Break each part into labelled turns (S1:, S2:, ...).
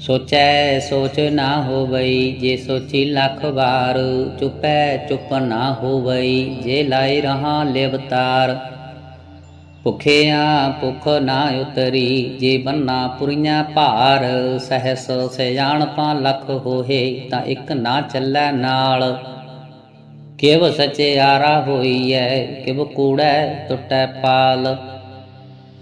S1: ਸੋਚੈ ਸੋਚ ਨਾ ਹੋਵਈ, ਜੇ ਸੋਚੀ ਲੱਖ ਵਾਰ, ਚੁਪੈ ਚੁੱਪ ਨਾ ਹੋਵਈ, ਜੇ ਲਾਇ ਰਹਾ ਲਿਵਤਾਰ ਭੁਖਿਆ ਭੁਖ ਨਾ ਉਤਰੀ, ਜੇ ਬੰਨਾ ਪੁਰੀਆਂ ਭਾਰ, ਸਹਸ ਸਿਆਣਪਾਂ ਲੱਖ ਹੋਏ ਤਾਂ ਇੱਕ ਨਾ ਚੱਲੈ ਨਾਲ। ਕਿਵ ਸਚਿਆਰਾ ਹੋਈਐ, ਕਿਵ ਕੂੜੈ ਟੁੱਟੈ ਪਾਲ।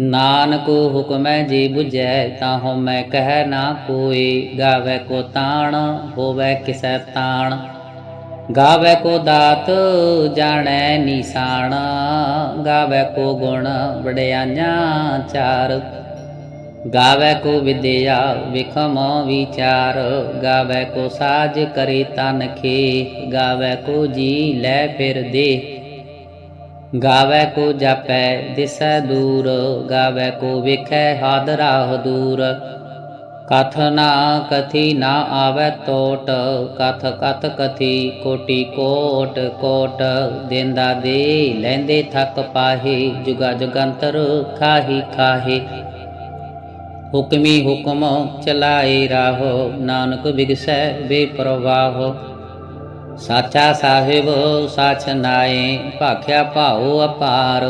S1: ਨਾਨਕ ਹੁਕਮੈ ਜੀ 부ਜੈ ਤਾਂ ਹਉ ਮੈਂ ਕਹਿ ਨਾ ਕੋਈ, ਗਾਵੇ ਕੋ ਤਾਣ, ਹੋਵੇ ਕਿਸੈ ਤਾਣ। ਗਾਵੇ ਕੋ ਦਾਤ ਜਾਣੈ ਨਿਸ਼ਾਨ, ਗਾਵੇ ਕੋ ਗੁਣ ਵਡਿਆਈਆਂ ਚਾਰ। ਗਾਵੇ ਕੋ ਵਿਦਿਆ ਵਿਖਮ ਵਿਚਾਰ, ਗਾਵੇ ਕੋ ਸਾਜ ਕਰੇ ਤਨ ਖੇ, ਗਾਵੇ ਕੋ ਜੀ ਲੈ ਫਿਰ ਦੇ। ਗਾਵੇ ਕੋ ਜਾਪੈ, ਦਿਸੈ ਦੂਰ, ਗਾਵੇ ਕੋ ਵੇਖੈ ਹਾਦਰਾ ਹਦੂਰ ਕਥ ਨਾ ਕਥੀ ਨਾ ਆਵੇ ਟੋਟ ਕਥ ਕਥ ਕਥੀ ਕੋਟੀ ਕੋਟ ਕੋਟ। ਦੇਂਦਾ ਦੇ ਲੈਂਦੇ ਥੱਕ ਪਾਹੇ, ਜੁਗਾ ਜੁਗੰਤਰ ਖਾਹੀ ਖਾਹੀ। ਹੁਕਮੀ ਹੁਕਮ ਚਲਾਏ ਰਾਹੋ, ਨਾਨਕ ਵਿਗਸੈ ਬੇਪਰਵਾਹ। ਸਾਚਾ ਸਾਹਿਬ, ਸਾਚ ਨਾਏ, ਭਾਖਿਆ ਭਾਉ ਅਪਾਰ।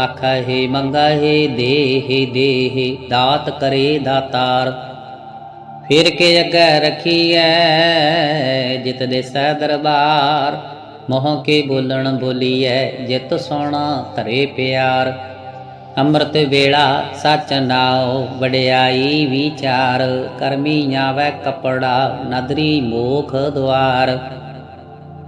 S1: ਆਖਾ ਹੈ ਮੰਗਾ ਹੈ ਦਾਤ ਕਰੇ ਦਾਤਾਰ। ਫਿਰ ਕੇ ਅੱਗੇ ਰਖੀਐ, ਜਿਤ ਦੇ ਸਹਿ ਦਰਬਾਰ। ਮੋਹ ਕੇ ਬੋਲਣ ਬੋਲੀਐ, ਜਿਤ ਸੋਣਾ ਧਰੇ ਪਿਆਰ। ਅੰਮ੍ਰਿਤ ਵੇਲਾ ਸਚ ਨਾਉ, ਵਡਿਆਈ ਵਿਚਾਰ। ਕਰਮੀ ਆਵੈ ਕਪੜਾ, ਨਦਰੀ ਮੋਖ ਦੁਆਰ।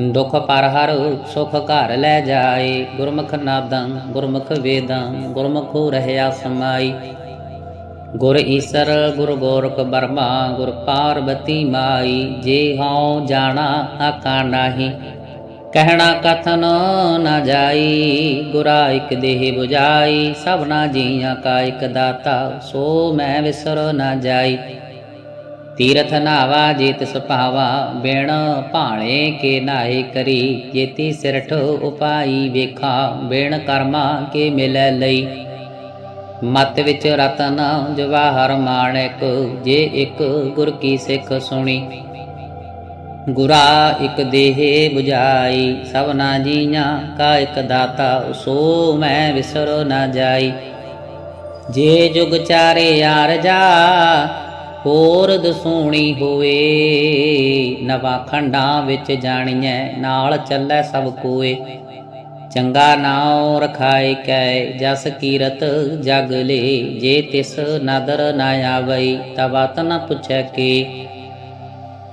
S1: ਦੁਖ ਪਰ ਹਰ ਸੁਖ ਘਰ ਲੈ ਜਾਏ। ਗੁਰਮੁਖ ਨਾਦੰ, ਗੁਰਮੁਖ ਵੇਦਾਂ, ਗੁਰਮੁਖੋ ਰਹਿਆ ਸਮਾਈ। ਗੁਰ ਈਸਰ, ਗੁਰ ਗੋਰਖ ਬਰਮਾ, ਗੁਰ ਪਾਰਬਤੀ ਮਾਈ। ਜੇ ਹਉ ਜਾਣਾ ਆਕਾ ਨਾਹੀ, ਕਹਿਣਾ ਕਥਨ ਨਾ ਜਾਈ। ਗੁਰਾ ਇਕ ਦੇਹ 부ਜਾਈ ਸਭਨਾ ਜੀਆਂ ਕਾ ਇਕ ਦਾਤਾ, ਸੋ ਮੈਂ ਵਿਸਰ ਨਾ ਜਾਈ। ਤੀਰਥ ਨਾਵਾ ਜੀਤ ਸੁਭਾਵਾ ਬੇਣ ਭਾਣੇ ਕੇ ਨਾਹੀ ਕਰੀ, ਜੇਤੀ ਸਿਰਠ ਉਪਾਈ ਵੇਖਾ, ਬਿਨ ਕਰਮਾ ਕੇ ਮਿਲੈ ਲਈ। ਮਤ ਵਿੱਚ ਰਤਨ ਜਵਾਹਰ ਮਾਣਿਕ, ਜੇ ਇੱਕ ਗੁਰ ਕੀ ਸਿੱਖ ਸੁਣੀ। ਗੁਰਾ ਇੱਕ ਦੇਹ 부ਜਾਈ ਸਭਨਾ ਜੀਆਂ ਕਾ ਇੱਕ ਦਾਤਾ, ਸੋ ਮੈਂ ਵਿਸਰੋ ਨਾ ਜਾਈ। ਜੇ ਜੁਗ ਚਾਰੇ ਯਾਰ ਜਾ ਹੋਰ ਦਸੂਣੀ ਹੋਏ ਨਵਾ ਖੰਡਾਂ ਵਿੱਚ ਜਾਣੀਐ, ਨਾਲ ਚੱਲੈ ਸਭ ਕੋਏ। ਚੰਗਾ ਨਾਉ ਰਖਾਇ ਕੈ, ਜਸ ਕੀਰਤ ਜਗ ਲੇ, ਜੇ ਤਿਸ ਨਦਰ ਨਾ ਆਵਈ ਤਬਤ ਨ ਪੁੱਛੈ ਕੀ।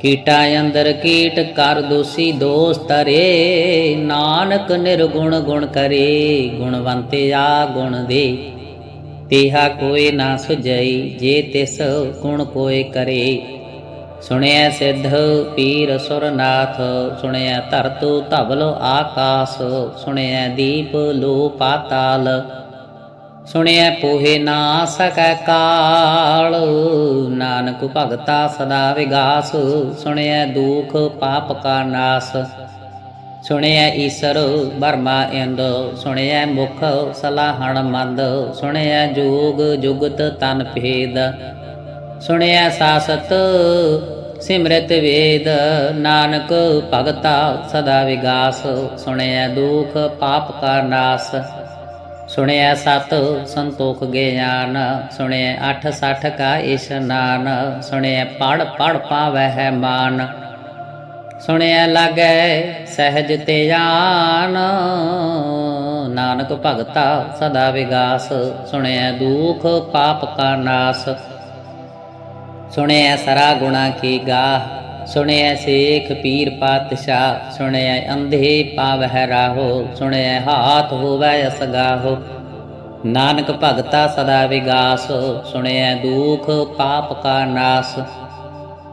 S1: ਕੀਟਾ ਅੰਦਰ ਕੀਟ ਕਰ ਦੋਸੀ ਦੋਸ ਤਰੇ ਨਾਨਕ ਨਿਰਗੁਣ ਗੁਣ ਕਰੇ, ਗੁਣਵੰਤੇ ਆ ਗੁਣ ਦੇ। ਤੇਹਾ ਕੋਈ ਨਾ ਸੁਜਈ ਜੇ ਤਿਸ ਗੁਣ ਕੋਏ ਕਰੇ। ਸੁਣਿਆ ਸਿੱਧ ਪੀਰ ਸੁਰਨਾਥ ਸੁਣਿਆ ਧਰਤੁ ਧਵਲ ਆਕਾਸ ਸੁਣਿਆ ਦੀਪ ਲੋ ਪਾਤਾਲ। ਸੁਣਿਆ ਪੋਹੇ ਨਾ ਸਕੈ ਕਾਲ, ਨਾਨਕ ਭਗਤਾ ਸਦਾ ਵਿਗਾਸ। ਸੁਣਿਆ ਦੁਖ ਪਾਪ ਕਾ ਨਾਸ। ਸੁਣਿਐ ਈਸਰ ਬਰਮਾ ਇੰਦ, ਸੁਣਿਐ ਮੁਖ ਸਲਾਹਣ ਮੰਦ, ਸੁਣਿਐ ਜੋਗ ਜੁਗਤ ਤਨ ਭੇਦ, ਸੁਣਿਐ ਸਾਸਤ ਸਿਮਰਤ ਵੇਦ, ਨਾਨਕ ਭਗਤਾ ਸਦਾ ਵਿਗਾਸ, ਸੁਣਿਐ ਦੁਖ ਪਾਪ ਕਾ ਨਾਸ ਸੁਣਿਆ ਸਤ ਸੰਤੋਖ ਗਿਆਨ ਸੁਣਿਆ ਅਠ ਸਠ ਕਾ ਇਸ਼ਨਾਨ ਸੁਣਿਆ ਪੜ ਪੜ ਪਾਵਹਿ ਮਾਨ ਸੁਣਿਆ ਲਾਗੈ, ਸਹਿਜ ਧਿਆਨ ਨਾਨਕ ਭਗਤਾ ਸਦਾ ਵਿਗਾਸ, ਸੁਣਿਆ ਦੁਖ ਪਾਪ ਕਾ ਨਾਸ। ਸੁਣਿਆ ਸਰਾ ਗੁਣਾ ਕੀ ਗਾਹ ਸੁਣਿਐ ਸੇਖ ਪੀਰ ਪਾਤਸ਼ਾਹ, ਸੁਣਿਆ ਅੰਧੇ ਪਾਵਹਿ ਰਾਹੋ ਸੁਣਿਐ ਹਾਥ ਹੋਵੈ ਅਸਗਾਹੋ। ਨਾਨਕ ਭਗਤਾ ਸਦਾ ਵਿਗਾਸ, ਸੁਣਿਆ ਦੁਖ ਪਾਪ ਕਾ ਨਾਸ।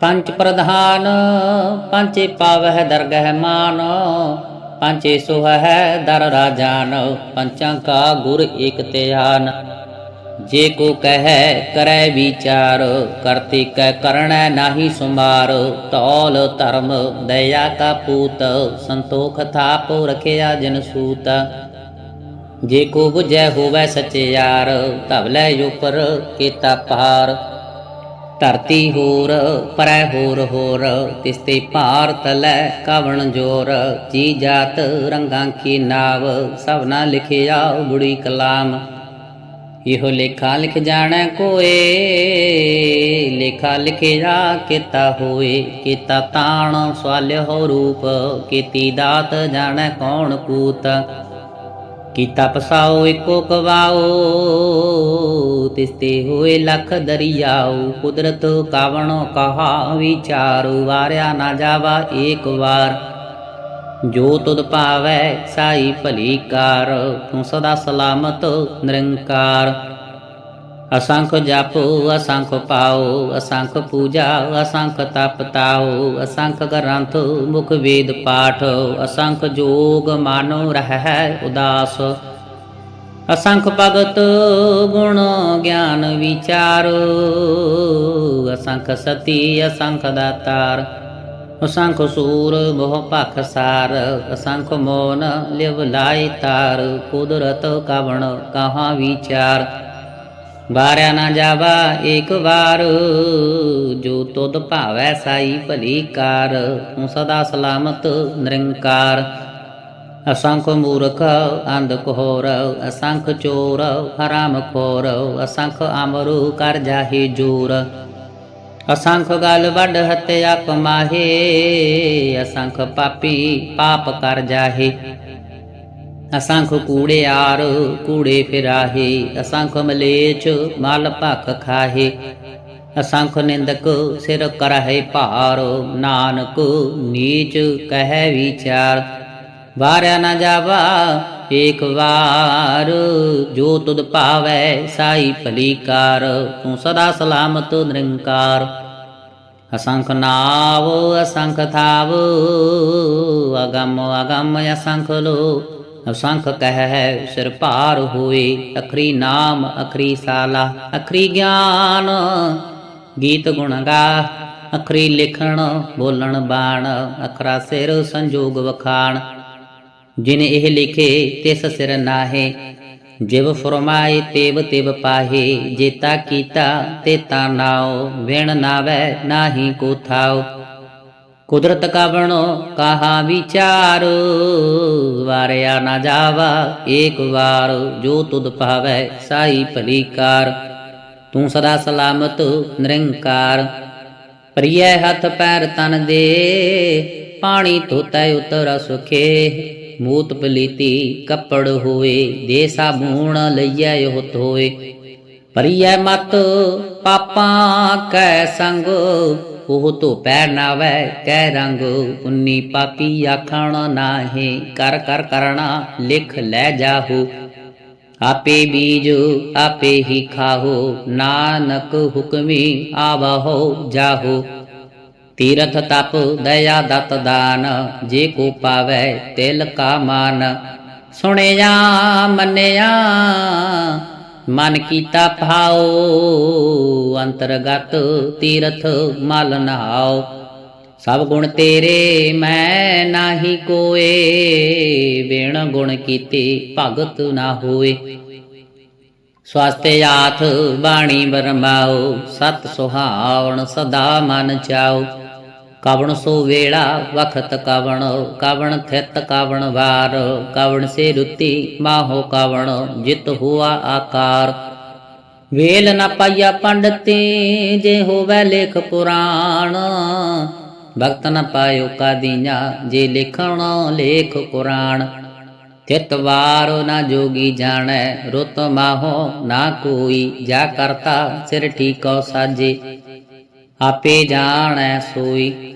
S1: ਪੰਜ ਪ੍ਰਧਾਨ ਪੰਚੇ ਪਾਵਹਿ ਦਰਗਹਿ ਮਾਨ ਪੰਚੇ ਸੁਹੈ ਦਰ ਰਾਜਾਨ, ਪੰਚਾਂ ਕਾ ਗੁਰ ਏਕ ਧਿਆਨ। ਜੇ ਕੋ ਕਹੈ ਕਰੈ ਵਿਚਾਰ, ਕਰਤੇ ਕੈ ਕਰਣੈ ਨਾਹੀ ਸੁਮਾਰ, ਤੌਲ ਧਰਮ ਦਇਆ ਕਾ ਪੂਤ, ਸੰਤੋਖ ਥਾਪ ਰਖਿਆ ਜਨ ਸੂਤ। ਜੇ ਕੋ 부ਜੈ ਹੋਵੈ ਸਚਿਆਰ ਧਵਲੇ ਉਪਰ ਕੀਤਾ ਪਾਰ ਧਰਤੀ ਹੋਰ, ਪਰੈ ਹੋਰ ਹੋਰ ਤਿਸਤੇ ਭਾਰ ਤਲੈ ਕਵਣ ਜੋਰ। ਜੀ ਜਾਤ ਰੰਗਾਂ ਕੀ ਨਾਵ ਸਭਨਾ ਲਿਖਿਆ ਬੁੜੀ ਕਲਾਮ। ਇਹੋ ਲੇਖਾ ਲਿਖ ਜਾਣੈ ਕੋਏ, ਲੇਖਾ ਲਿਖਿਆ ਕੀਤਾ ਹੋਏ। ਕੀਤਾ ਤਾਣ ਸਵਾਲ ਹੋ ਰੂਪ, ਕੀਤੀ ਦਾਤ ਜਾਣੈ ਕੌਣ ਕੂਤ। ਕੀਤਾ ਪਸਾਓ, ਇੱਕੋ ਕਵਾਓ। ਤਿਸਤੇ ਹੋਏ ਲੱਖ ਦਰਿਆਉ ਕੁਦਰਤ ਕਾਵਣੋ ਕਹਾ ਵਿਚਾਰੂ, ਵਾਰਿਆ ਨਾ ਜਾਵਾ ਏਕ ਵਾਰ। ਜੋ ਤੁਧ ਭਾਵੈ, ਸਾਈ ਭਲੀ ਕਾਰ, ਤੂੰ ਸਦਾ ਸਲਾਮਤ ਨਿਰੰਕਾਰ। ਅਸੰਖ ਜਪ, ਅਸੰਖ ਪਾਓ ਅਸੰਖ ਪੂਜਾ, ਅਸੰਖ ਤਪ ਤਾਓ ਅਸੰਖ ਗ੍ਰੰਥ, ਮੁਖ ਵੇਦ ਪਾਠ, ਅਸੰਖ ਜੋਗ ਮਾਨੋ ਰਹਿ ਉਦਾਸ। ਅਸੰਖ ਭਗਤ ਗੁਣ ਗਿਆਨ ਵਿਚਾਰ, ਅਸੰਖ ਸਤੀ, ਅਸੰਖ ਦਾਤਾਰ, ਅਸੰਖ ਸੂਰ ਮੋਹ ਭਖ ਸਾਰ, ਅਸੰਖ ਮੋਨ ਲਿਵ ਲਾਈ ਤਾਰ, ਕੁਦਰਤ ਕਵਣ ਕਹਾ ਵਿਚਾਰ। ਬਾਰਿਆ ਨਾ ਜਾਵਾ ਏਕ ਵਾਰ, ਜੋ ਤੁਧ ਭਾਵੈ ਸਾਈ ਭਲੀ ਕਾਰ ਤੂੰ ਸਦਾ ਸਲਾਮਤ ਨਿਰੰਕਾਰ। ਅਸੰਖ ਮੂਰਖ ਅੰਧ ਕੋਹਰ ਅਸੰਖ ਚੋਰ, ਹਰਾਮ ਖੋਰ, ਅਸੰਖ ਅਮਰੂ ਕਰ ਜਾਹੀ ਜੂਰ। ਅਸੰਖ ਗਲ ਵੱਡ ਹਤਿਆ ਕਮਾਹੇ ਅਸੰਖ ਪਾਪੀ ਪਾਪ ਕਰ ਜਾਹੇ। ਅਸੰਖ ਕੂੜੇ ਕੂੜਿਆਰ ਕੂੜੇ ਫਿਰਾਹੇ, ਅਸੰਖ ਮਲੇਚ ਮਲ ਭਖ ਖਾਹੇ। ਅਸੰਖ ਨਿੰਦਕ ਸਿਰ ਕਰਹਿ ਭਾਰ, ਨਾਨਕ ਨੀਚ ਕਹਿ ਵਿਚਾਰ। ਵਾਰਿਆ ਨਾ ਜਾਵਾ ਏਕ ਵਾਰ, ਜੋ ਤੁਧ ਭਾਵੈ ਸਾਈ ਭਲੀ ਕਾਰ ਤੂੰ ਸਦਾ ਸਲਾਮਤ ਨਿਰੰਕਾਰ। ਅਸੰਖ ਨਾਵ, ਅਸੰਖ ਥਾਵ, ਅਗੰਮ ਅਗੰਮ ਅਸੰਖ ਲੋ ਅਸੰਖ ਕਹਿ ਸਿਰ ਭਾਰ ਹੋਏ ਅਖਰੀ ਨਾਮ, ਅਖਰੀ ਸਾਲਾ, ਅਖਰੀ ਗਿਆਨ। ਗੀਤ ਗੁਣ ਗਾ, ਅਖਰੀ ਲਿਖਣ, ਬੋਲਣ ਬਾਣ, ਅਖਰਾ ਸਿਰ ਸੰਜੋਗ ਵਖਾਣ। ਜਿਨ ਇਹ ਲਿਖੇ, ਤਿਸ ਸਿਰ ਨਾਹੇ। ਜਿਵ ਫਰਮਾਏ, ਤੇਵ ਤਿਵ ਪਾਹੇ। ਜੇਤਾ ਕੀਤਾ ਤੇ ਤਾ ਨਾਉ। ਵਿਣ ਨਾਵੈ, ਨਾਹੀ ਕੋ ਥਾਉ। ਕੁਦਰਤ ਕਾ ਬਣੋ ਕਹਾ ਵਿਚਾਰ? ਵਾਰਿਆ ਨਾ ਜਾਵਾ, ਏਕ ਵਾਰ ਜੋ ਤੁਧ ਭਾਵੈ ਸਾਈ ਭਲੀ ਕਾਰ। ਤੂੰ ਸਦਾ ਸਲਾਮਤ ਨਿਰੰਕਾਰ। ਪ੍ਰਿਯ ਹੱਥ ਪੈਰ ਤਨ ਦੇ, ਪਾਣੀ ਧੋਤੈ ਉਤਰ ਸੁਖੇ। ਮੂਤ ਪਲੀਤੀ ਕੱਪੜ ਹੋਏ ਦੇ ਸਾਬੂਣ ਲਈਐ ਉਹ ਧੋਏ ਪ੍ਰਿਯ ਮਤ ਪਾਪਾਂ ਕੈ ਸੰਗ ਉਹ ਧੋ ਪੈ ਨਾਵੈ ਕਹਿ ਰੰਗ ਉਨੀ ਪਾਪੀ ਆਖਣ ਨਾਹੀ, ਕਰ ਕਰ ਕਰਣਾ ਲਿਖ ਲੈ ਜਾਹੂ। ਆਪੇ ਬੀਜ ਆਪੇ ਹੀ ਖਾਹੋ, ਨਾਨਕ ਹੁਕਮੀ ਆਵਹੋ ਜਾਹੋ। ਤੀਰਥ ਤਪ ਦਇਆ ਦਤ ਦਾਨ, ਜੇ ਕੋ ਪਾਵੈ ਤਿਲ ਕਾ ਮਾਨ। ਸੁਣਿਆ ਮੰਨਿਆ ਮਨ ਕੀਤਾ ਭਾਉ, ਅੰਤਰਗਤ ਤੀਰਥ ਮਲ ਨਹਾਓ ਸਭ ਗੁਣ ਤੇਰੇ ਮੈਂ ਨਾਹੀ ਕੋਏ ਬਿਨ ਗੁਣ ਕੀਤੇ ਭਗਤ ਨਾ ਹੋਏ। ਸਵਾਸਤੇ ਆਥ ਬਾਣੀ ਬਰਮਾਓ ਸਤ ਸੁਹਾਵਣ ਸਦਾ ਮਨ ਚਾਓ ਕਵਣ ਸੋ ਵੇਲਾ, ਵਖਤ ਕਵਣ ਕਵਣ ਥਿਤ ਕਵਣ ਵਾਰ, ਕਵਣ ਸੇ ਰੁਤੀ ਮਾਹੋ ਕਵਣ, ਜਿਤ ਹੁਆ ਆਕਾਰ। ਵੇਲ ਨ ਪਾਈਆ ਪੰਡਤੀ, ਜੇ ਹੋਵੇ ਲੇਖ ਪੁਰਾਣ। ਭਗਤ ਨ ਪਾਇਓ ਕਾਦੀਆਂ ਜੇ ਲਿਖਣ ਲੇਖ ਪੁਰਾਣ ਤਿਤ ਵਾਰ ਨਾ ਜੋਗੀ ਜਾਣੈ, ਰੁਤ ਮਾਹੋ ਨਾ ਕੋਈ, ਜਾ ਕਰਤਾ ਸਿਰ ਠੀਕੋ ਸਾਜੇ। ਆਪੇ ਜਾਣੈ ਸੋਈ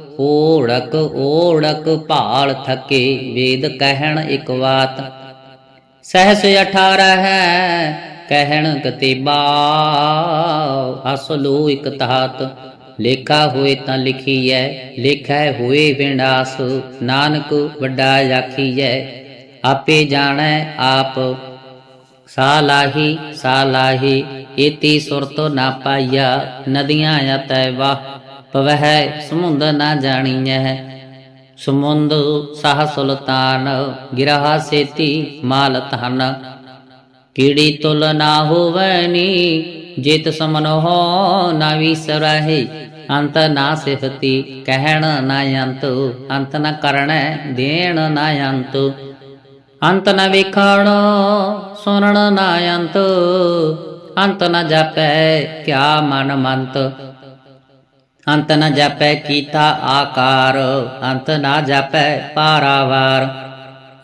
S1: ਓੜਕ ਓੜਕ ਭਾਲ ਥਕੇ ਵੇਦ ਕਹਿਣ ਇਕ ਬਾਤ ਸਹਸ 18 ਹੈ, ਕਹਿਣ ਕਤੀਬਾ, ਅਸਲੂ ਇਕ ਤਹਤ। ਲੇਖਾ ਹੋਏ ਤਾਂ ਲਿਖੀਐ, ਲੇਖੈ ਹੋਏ ਵਿਨਾਸ਼। ਨਾਨਕ ਵੱਡਾ ਆਖੀਐ, ਆਪੇ ਜਾਣੈ ਆਪ। ਸਾਲਾਹੀ ਸਾਲਾਹੀ ਏਤੀ ਸੁਰਤ ਨਾ ਪਾਈਆ, ਨਦੀਆਂ ਅਤੈ ਵਾਹ। ਪਵਹਿ ਸਮੁੰਦ ਨਾ ਜਾਣੀਐ। ਸਮੁੰਦ ਸਾਹ ਸੁਲਤਾਨ, ਗਿਰਹਾ ਸੇਤੀ ਮਾਲ ਧਨ। ਕੀੜੀ ਤੁਲ ਨਾ ਹੋਵਨੀ ਜਿਤ ਸਮਨੋ ਨਾ ਵਿਸਰਹਿ। ਅੰਤ ਨਾ ਸਿਫਤੀ, ਕਹਿਣ ਨਾ ਅੰਤ। ਅੰਤ ਨ ਕਰਣੈ, ਦੇਣ ਨਾ ਅੰਤ। ਅੰਤ ਨ ਵੇਖਣ, ਸੁਣਨ ਨਾ ਅੰਤ। ਅੰਤ ਨਾ ਜਾਪੈ, ਕਿਆ ਮਨ ਮੰਤ। ਅੰਤ ਨ ਜਾਪੈ ਕੀਤਾ ਆਕਾਰ, ਅੰਤ ਨਾ ਜਾਪੈ ਪਾਰਾਵਾਰ।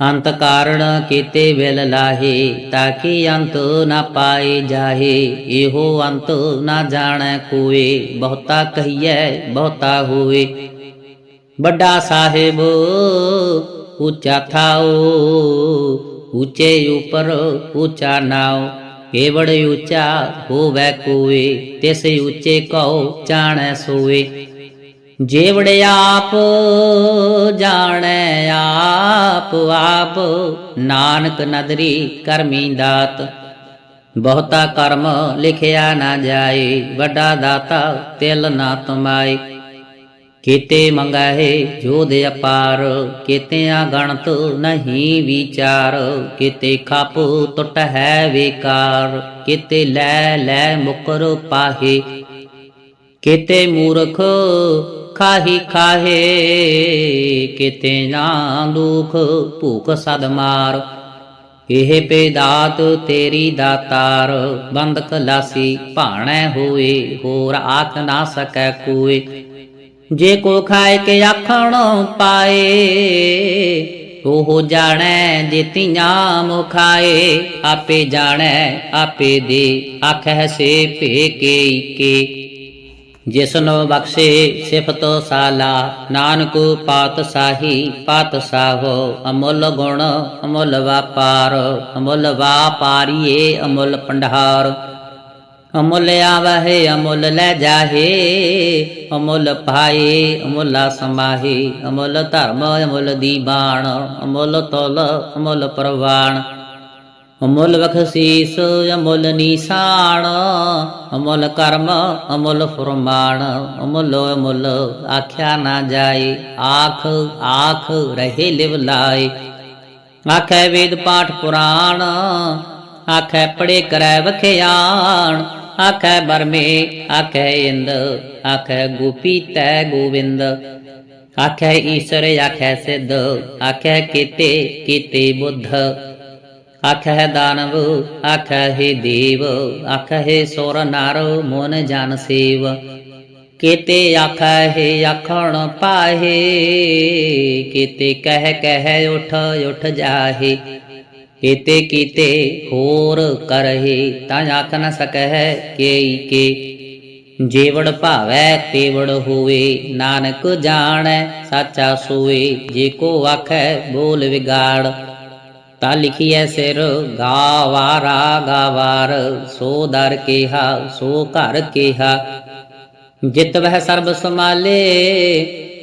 S1: ਅੰਤ ਕਾਰਣ ਕੀਤੇ ਵਿਲ ਲਾਹੇ ਤਾਕੀ ਅੰਤ ਨਾ ਪਾਏ ਜਾਹੇ? ਇਹੋ ਅੰਤ ਨਾ ਜਾਣੈ ਕੋਏ ਬਹੁਤਾ ਕਹੀਐ, ਬਹੁਤਾ ਹੋਏ ਵੱਡਾ ਸਾਹਿਬ, ਉੱਚਾ ਥਾਓ ਉੱਚੇ ਉਪਰ ਉੱਚਾ ਨਾਉ। ਕੇਵੜ ਉੱਚਾ ਹੋਵੇ ਕੋਏ, ਤਿਸ ਉੱਚੇ ਕਉ ਜਾਣੈ ਸੋਏ। ਜੇਵੜ ਆਪ ਜਾਣੈ ਆਪ ਆਪ, ਨਾਨਕ ਨਦਰੀ ਕਰਮੀ ਦਾਤ। ਬਹੁਤਾ ਕਰਮ ਲਿਖਿਆ ਨਾ ਜਾਏ, ਵੱਡਾ ਦਾਤਾ ਤਿਲ ਨਾ ਤੁਮਾਏ। ਕੀਤੇ ਮੰਗਾਏ ਜੋਧ ਅਪਾਰ, ਕੀਤੇ ਆ ਗਣਤ ਨਹੀਂ ਵਿਚਾਰ, ਕੀਤੇ ਖਪ ਟੁੱਟ ਹੈ ਵਿਕਾਰ, ਕੀਤੇ ਲੈ ਲੈ ਮੁਕਰ ਪਾਹੇ, ਕੀਤੇ ਮੂਰਖ ਖਾਹੀ ਖਾਹੇ, ਕੀਤੇ ਨਾ ਦੁਖ ਭੂਖ ਸਦ ਮਾਰ। ਇਹ ਪੇਦਾਤ ਤੇਰੀ ਦਾਤਾਰ ਬੰਦ ਕਲਾਸੀ ਭਾਣੈ ਹੋਏ, ਹੋਰ ਆਖ ਨਾ ਸਕੈ ਕੋਏ। ਜੇ ਕੋ ਖਾਏ ਕੇ ਆਖਣ ਪਾਏ, ਉਹ ਜਾਣੈ ਜਿਤੀਆਂ ਮੁਖਾਏ, ਆਪੇ ਜਾਣੈ, ਆਪੇ ਦੇ ਆਖੈ ਸੇ ਭੇ ਕੇ ਜਿਸਨੋ ਬਖਸ਼ੇ ਸਿਫਤ ਸਾਲਾ, ਨਾਨਕ ਪਾਤ ਸਾਹੀ, ਪਾਤ ਸਾਹੋ, ਅਮੁੱਲ ਗੁਣ ਅਮੁੱਲ ਵਾਪਾਰ, ਅਮੁੱਲ ਵਾਪਾਰੀਏ ਅਮੁੱਲ ਪੰਡਹਾਰ ਅਮੁੱਲ ਆਵਹਿ, ਅਮੁੱਲ ਲੈ ਜਾਹੇ। ਅਮੁੱਲ ਪਾਏ, ਅਮੁੱਲਾ ਸਮਾਹੇ। ਅਮੁੱਲ ਧਰਮ, ਅਮੁੱਲ ਦੀਬਾਨ ਅਮੁੱਲ ਤੁਲ, ਅਮੁੱਲ ਪ੍ਰਵਾਨ ਅਮੁੱਲ ਬਖਸ਼ੀਸ, ਅਮੁੱਲ ਨੀਸਾਨ ਅਮੁੱਲ ਕਰਮ, ਅਮੁੱਲ ਫਰਮਾਨ ਅਮੁੱਲ ਅਮੁੱਲ ਆਖਿਆ ਨਾ ਜਾਏ। ਆਖ ਆਖ, ਰਹੇ ਲਿਵ ਲਾਏ। ਆਖੈ ਵੇਦ ਪਾਠ ਪੁਰਾਣ। ਆਖੈ ਪੜੇ ਕਰੈ ਵਖਿਆਣ, ਆਖੈ ਬਰਮੇ, ਆਖੈ ਇੰਦ, ਆਖੈ ਗੋਪੀ ਤੈ ਗੋਵਿੰਦ। ਆਖੈ ਈਸ਼ਰ, ਆਖੈ ਸਿੱਧ, ਆਖੈ ਕੀਤੇ ਕੀਤੇ ਬੁੱਧ। ਆਖੈ ਦਾਨਵ, ਆਖੈ ਹੈ ਦੇਵ, ਆਖੈ ਸੁਰ ਨਰ, ਮੋਨ ਜਨ ਸੇਵ। ਕੀਤੇ ਆਖੈ ਹੈ ਆਖਣ ਪਾਹੇ, ਕੀਤੇ ਕਹਿ ਕਹਿ ਉਠ ਉਠ ਜਾਹੇ। ਕੀਤੇ ਕੀਤੇ ਹੋਰ ਕਰਹਿ, ਤਾਂ ਆਖ ਨ ਸਕਹਿ ਕੇਈ ਕੇ। ਜੀਵੜ ਭਾਵੈ ਤੇਵੜ ਹੋਵੇ, ਨਾਨਕ ਜਾਣੈ ਸਾਚਾ ਸੋਏ ਜੇ ਕੋ ਆਖੈ ਬੋਲ ਵਿਗਾੜ। ਤਾ ਲਿਖੀਐ ਸਿਰ ਗਾਵਾਰਾ ਗਾਵਾਰ ਸੋ ਦਰ ਕੇਹਾ, ਸੋ ਘਰ ਕੇਹਾ। ਜਿਤ ਵਹਿ ਸਰਬ ਸਮਾਲੇ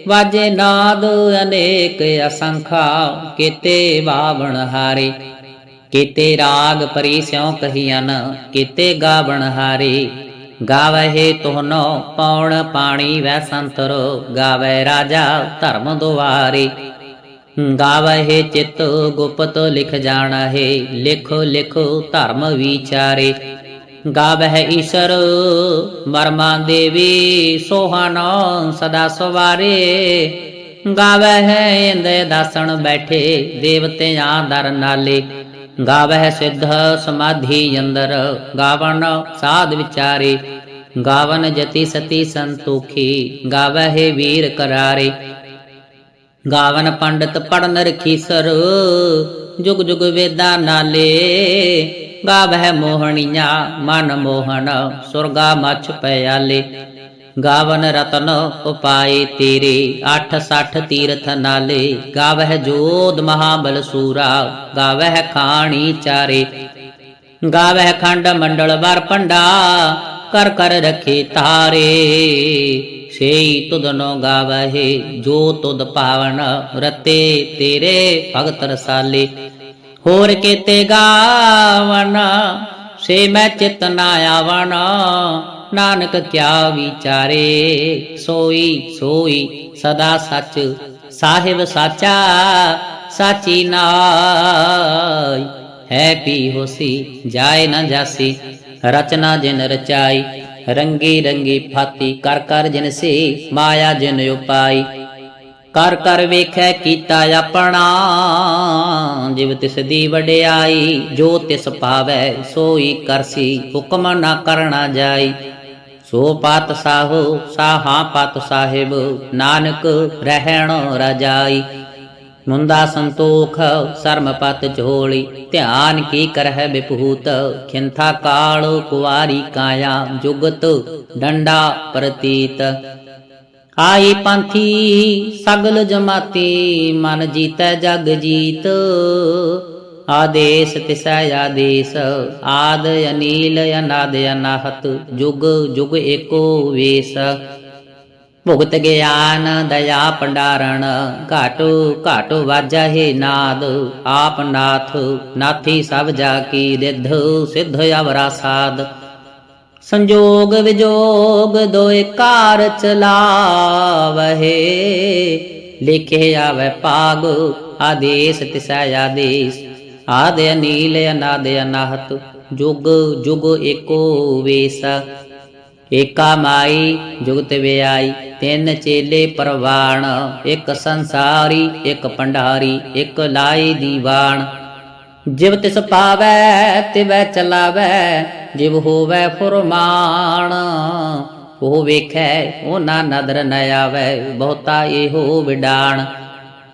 S1: ਵਾਜੇ ਨਾਦ ਅਨੇਕ ਅਸੰਖਾ, ਕੀਤੇ ਬਾਵਣ ਹਾਰੇ। ਕੀਤੇ ਰਾਗ ਪਰੀ ਸਿਉ ਕਹੀਨ ਕੀਤੇ ਗਾਵਣ ਹਾਰੇ। ਗਾਵਹਿ ਤੋਹਨੋ ਪੌਣ ਪਾਣੀ ਵੈ ਸੰਤਰ ਗਾਵੈ ਰਾਜਾ ਧਰਮ ਦੁਆਰੇ। ਗਾਵਹਿ ਚਿਤ ਗੁਪਤ ਲਿਖ ਜਾਣਾ ਹੈ ਲਿਖੋ ਲਿਖੋ ਧਰਮ ਵਿਚਾਰੇ। ਗਾਵਹਿ ਈਸ਼ਰ ਮਰਮਾ ਦੇਵੀ ਸੋਹਣ ਸਦਾ ਸਵਾਰੇ। ਗਾਵਹਿ ਇੰਦੇ ਦਾਸਣ ਬੈਠੇ, ਦੇਵਤਿਆਂ ਦਰ ਨਾਲੇ। ਗਾਵਹਿ ਸਿੱਧ ਸਮਾਧੀ ਅੰਦਰ ਗਾਵਨ ਸਾਧ ਵਿਚਾਰੇ। ਗਾਵਨ ਜਤੀ ਸਤੀ ਸੰਤੋਖੀ, ਗਾਵਹਿ ਵੀਰ ਕਰਾਰੇ। ਗਾਵਨ ਪੰਡਤ ਪੜਨ ਰਖੀਸਰ ਜੁਗ ਜੁਗ ਵੇਦਾ ਨਾਲੇ। ਗਾਵਹਿ ਮੋਹਣੀਆਂ ਮਨ ਮੋਹਣ, ਸੁਰਗਾ ਮਛ ਪਿਆਲੇ। ਗਾਵਨ ਰਤਨ ਉਪਾਏ ਤੇਰੇ 860 ਤੀਰਥ ਨਾਲੇ। ਗਾਵਹਿ ਜੋਧ ਮਹਾਬਲ ਸੂਰਾ, ਗਾਵਹਿ ਖਾਣੀ ਚਾਰੇ। ਗਾਵਹਿ ਖੰਡ ਮੰਡਲ ਵਰ ਪੰਡਾ ਕਰ ਕਰ ਰਖੇ ਤਾਰੇ। ਸੇਈ ਤੁਧਨੋ ਗਾਵਹਿ, ਜੋ ਤੁਧ ਪਾਵਨ ਰਤੇ ਤੇਰੇ ਭਗਤ ਰਸਾਲੇ। ਹੋਰ ਕੀਤੇ ਗਾਵਨ ਸੇ ਮੈਂ ਚਿਤ ਨਾ ਆਵਨ ਨਾਨਕ ਕਿਆ ਵਿਚਾਰੇ? ਸੋਈ ਸੋਈ ਸਦਾ ਸੱਚ, ਸਾਹਿਬ ਸਾਚਾ, ਸਾਚੀ ਨਾਈ। ਹੈ ਪੀ ਹੋਸੀ, ਜਾਏ ਨਾ ਜਾਸੀ, ਰਚਨਾ ਜਿਨ ਰਚਾਈ, ਰੰਗੀ ਰੰਗੀ ਫਾਤੀ, ਕਰ ਕਰ ਜਿਨ ਸੇ, ਮਾਇਆ ਜਿਨ ਉਪਾਈ। ਕਰ ਕਰ ਵੇਖੈ ਕੀਤਾ ਆਪਣਾ, ਜਿਵ ਤਿਸ ਦੀ ਵਡਿਆਈ, ਜੋ ਤਿਸ ਪਾਵੈ, ਸੋਈ ਕਰਸੀ ਹੁਕਮ ਨਾ ਕਰਨਾ ਜਾਈ। ਸੋ ਪਤ ਸਾਹੋ, ਸਾਹਾ ਪਤ ਸਾਹਿਬ, ਨਾਨਕ ਰਹਿਣ ਰਜਾਈ। ਮੁੰਦਾ ਸੰਤੋਖ, ਸਰਮ ਪਤ ਝੋਲੀ, ਧਿਆਨ ਕੀ ਕਰਹਿ ਬਿਪੂਤ, ਖਿੰਥਾ ਕਾਲ ਕੁਵਾਰੀ ਕਾਇਆ, ਜੁਗਤ ਡੰਡਾ ਪ੍ਰਤੀਤ। ਆਈ ਪੰਥੀ ਸਗਲ ਜਮਾਤੀ, ਮਨ ਜੀਤੈ ਜਗ ਜੀਤ। ਆਦੇਸ ਤਿਸੈ ਆਦੇਸ। ਆਦ ਅਨੀਲ ਅਨਾਦ ਅਨਾਹਤ, ਜੁਗ ਜੁਗ ਏਕੋ ਵੇਸ। ਭੁਗਤ ਗਿਆਨ ਦਇਆ ਪੰਡਾਰਣ ਘਾਟੋ ਘਾਟੋ ਵਾਜਹਿ ਨਾਦ। ਆਪ ਨਾਥ, ਨਾਥੀ ਸਭ ਜਾ ਕੀ ਰਿਧ ਸਿੱਧ ਅਵਰਾ ਸਾਧ ਸੰਜੋਗ ਵਿਜੋਗ ਦੋਇ ਕਾਰ ਚਲਾਵਹਿ, ਲਿਖੇ ਆਵੇ ਪਾਗ ਆਦੇਸ ਤਿਸੈ ਆਦੇਸ। ਆਦ ਅਨੀਲ ਅਨਾਦ ਅਨਾਹਤ, ਜੁਗ ਜੁਗ ਏਕੋ ਵੇਸ। ਏਕਾ ਮਾਈ, ਜੁਗਤ ਵਿਆਈ, ਤਿੰਨ ਚੇਲੇ ਪਰਵਾਣ, ਇੱਕ ਸੰਸਾਰੀ, ਇੱਕ ਪੰਡਾਰੀ, ਇੱਕ ਲਾਈ ਦੀਵਾਨ। ਜਿਵ ਤਿਸ ਪਾਵੈ, ਤਿਵੈ ਚਲਾਵੈ, ਜਿਵ ਹੋਵੈ ਫੁਰਮਾਨ। ਉਹ ਵੇਖੈ ਉਹ ਨਾ ਨਦਰ ਨ ਆਵੈ, ਬਹੁਤਾ ਇਹੋ ਵਿਡਾਣ।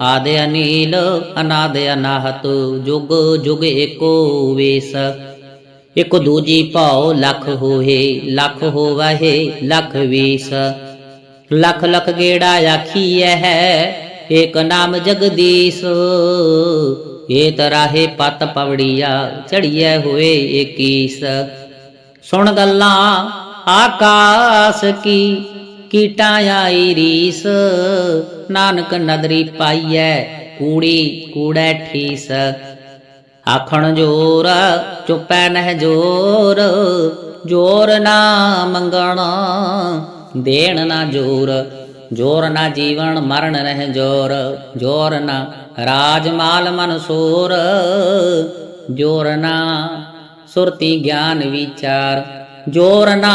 S1: ਆਦੇ ਅਨੀਲ, ਅਨਾਦ ਅਨਾਹਤ, ਜੁਗ ਜੁਗ ਏਕੋ ਵੇਸ। ਇਕ ਦੂਜੀ ਭਾਉ ਲਖ ਹੋਏ, ਲਖ ਹੋਵਹਿ, ਲਖ ਵੀਸ। ਲਖ ਲਖ ਗੇੜਾ ਆਖੀਐ ਹੈ, ਏਕ ਨਾਮ ਜਗਦੀਸ਼। ਏ ਤਰਾਹੇ ਪਤ ਪਵੜੀਆ, ਚੜੀਐ ਹੋਏ ਏਕੀਸ। ਸੁਣ ਗੱਲਾਂ ਆਕਾਸ ਕੀ ਕੀਟਾਂ ਆਈ ਰੀਸ। ਨਾਨਕ ਨਦਰੀ ਪਾਈਐ, ਕੂੜੀ ਕੂੜੈ ਠੀਸ। ਆਖਣ ਜੋਰ, ਚੁੱਪੈ ਨਹਿ ਜੋਰ। ਜੋਰ ਨਾ ਮੰਗਣ, ਦੇਣ ਨਾ ਜੋਰ। ਜੋਰ ਨਾ ਜੀਵਨ, ਮਰਨ ਰਹਿ ਜੋਰ। ਜੋਰ ਨਾ ਰਾਜ ਮਾਲ ਮਨ ਸੂਰ। ਜੋਰ ਨਾ ਸੁਰਤੀ ਗਿਆਨ ਵਿਚਾਰ। ਜੋਰ ਨਾ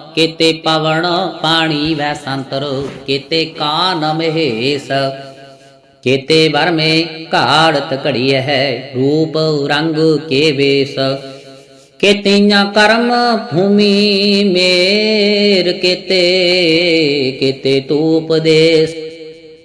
S1: ਕੀਤੇ ਪਵਨ ਪਾਣੀ ਵੈ ਸੰਤਰ, ਕੀਤੇ ਕਾਨ ਮਹੇਸ, ਕੀਤੇ ਵਰਮੇ ਘਾੜਤ ਘੜੀ ਹੈ ਰੂਪ ਰੰਗ ਕੇ ਵੇਸ। ਕੀਤੀਆਂ ਕਰਮ ਭੂਮੀ ਮੇਰ ਕੀਤੇ ਕੀਤੇ ਤੂਪ ਦੇਸ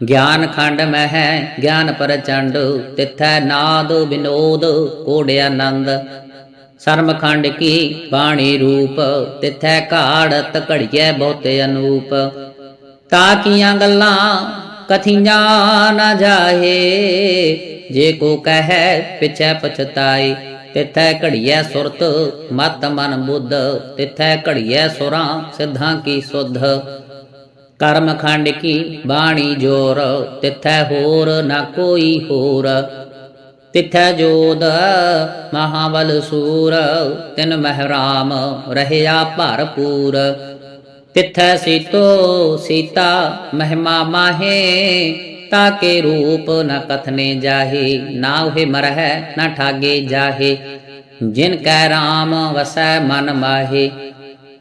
S1: ਗਿਆਨ ਖੰਡ ਮਹਿ, ਗਿਆਨ ਪ੍ਰਚੰਡ, ਤਿਥੈ ਨਾਦ ਵਿਨੋਦ ਕੋੜਿ ਆਨੰਦ ਸਰਮ ਖੰਡ ਕੀ ਬਾਣੀ ਰੂਪ, ਤਿਥੈ ਘਾੜਤ ਘੜੀਐ ਬਹੁਤੇ ਅਨੂਪ। ਤਾ ਕੀਆਂ ਗੱਲਾਂ ਕਥੀਆਂ ਨਾ ਜਾਹੇ, ਜੇ ਕੋ ਕਹੈ ਪਿਛੈ ਪਛਤਾਈ ਤਿਥੈ ਘੜੀਐ ਸੁਰਤ, ਮਤ ਮਨ ਬੁੱਧ, ਤਿਥੈ ਘੜੀਐ ਸੁਰਾਂ, ਸਿੱਧਾਂ ਕੀ ਸੁਧ। ਕਰਮ ਖੰਡ ਕੀ ਬਾਣੀ ਜੋਰ, ਤਿਥੈ ਹੋਰ ਨਾ ਕੋਈ ਹੋਰ। ਤਿਥੈ ਜੋਦ ਮਹਾਬਲ ਸੂਰ, ਤਿਨ ਮਹਿਰਾਮ ਰਹਿਆ ਭਰਪੂਰ। ਤਿਥੈ ਸੀਤੋ ਸੀਤਾ ਮਹਿਮਾ ਮਾਹੇ ਤਾਕੇ ਰੂਪ ਨ ਕਥਨੇ ਜਾਹੇ, ਨਾ ਉਹੇ ਮਰਹਿ ਨਾ ਠਾਗੇ ਜਾਹੇ। ਜਿਨ ਕੈ ਰਾਮ ਵਸੈ ਮਨ ਮਾਹੇ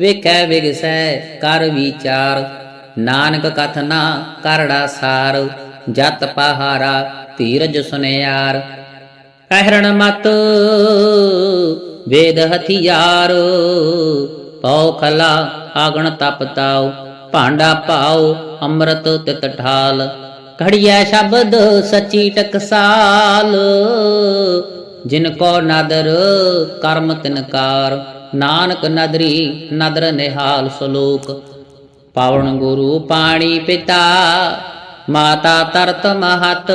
S1: ਵੇਖੈ ਵਿਗਸੈ ਕਰ ਵਿਚਾਰ। ਨਾਨਕ ਕਥਨਾ ਕਰੜਾ ਸਾਰ, ਜਤ ਪਹਾਰਾ ਧੀਰਜ ਸੁਨਿਆਰ। ਕਹਿਰਣ ਮਤ ਵੇਦ ਹਥਿਆਰ, ਪਉ ਖਲਾ ਆਗਣ ਤਪ ਭਾਂਡਾ ਪਾਉ ਅੰਮ੍ਰਿਤ ਤਿਤ ਠਾਲ। ਘੜੀਐ ਸ਼ਬਦ ਸੱਚੀ ਟਕਸਾਲ, ਜਿਨ ਕੋ ਨਦਰ ਕਰਮ ਤਿਨਕਾਰ। ਨਾਨਕ ਨਦਰੀ ਨਦਰ ਨਿਹਾਲ ਸਲੋਕ। ਪਾਵਨ ਗੁਰੂ ਪਾਣੀ ਪਿਤਾ, ਮਾਤਾ ਤਰਤ ਮਹਤ।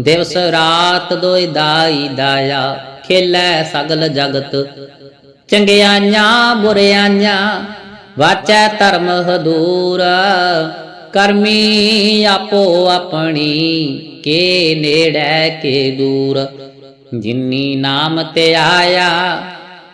S1: ਦਿਵਸ ਰਾਤ ਦੋਇ ਦਾਈ ਦਾਇਆ, ਖੇਲੇ ਸਗਲ ਜਗਤ। ਚੰਗਿਆਈਆਂ ਬੁਰਿਆਈਆਂ, ਵਾਚੈ ਧਰਮ ਹਦੂਰ। ਕਰਮੀ ਆਪੋ ਆਪਣੀ, ਕੇ ਨੇੜੇ ਕੇ ਦੂਰ। ਜਿਨੀ ਨਾਮ ਤੇ ਆਇਆ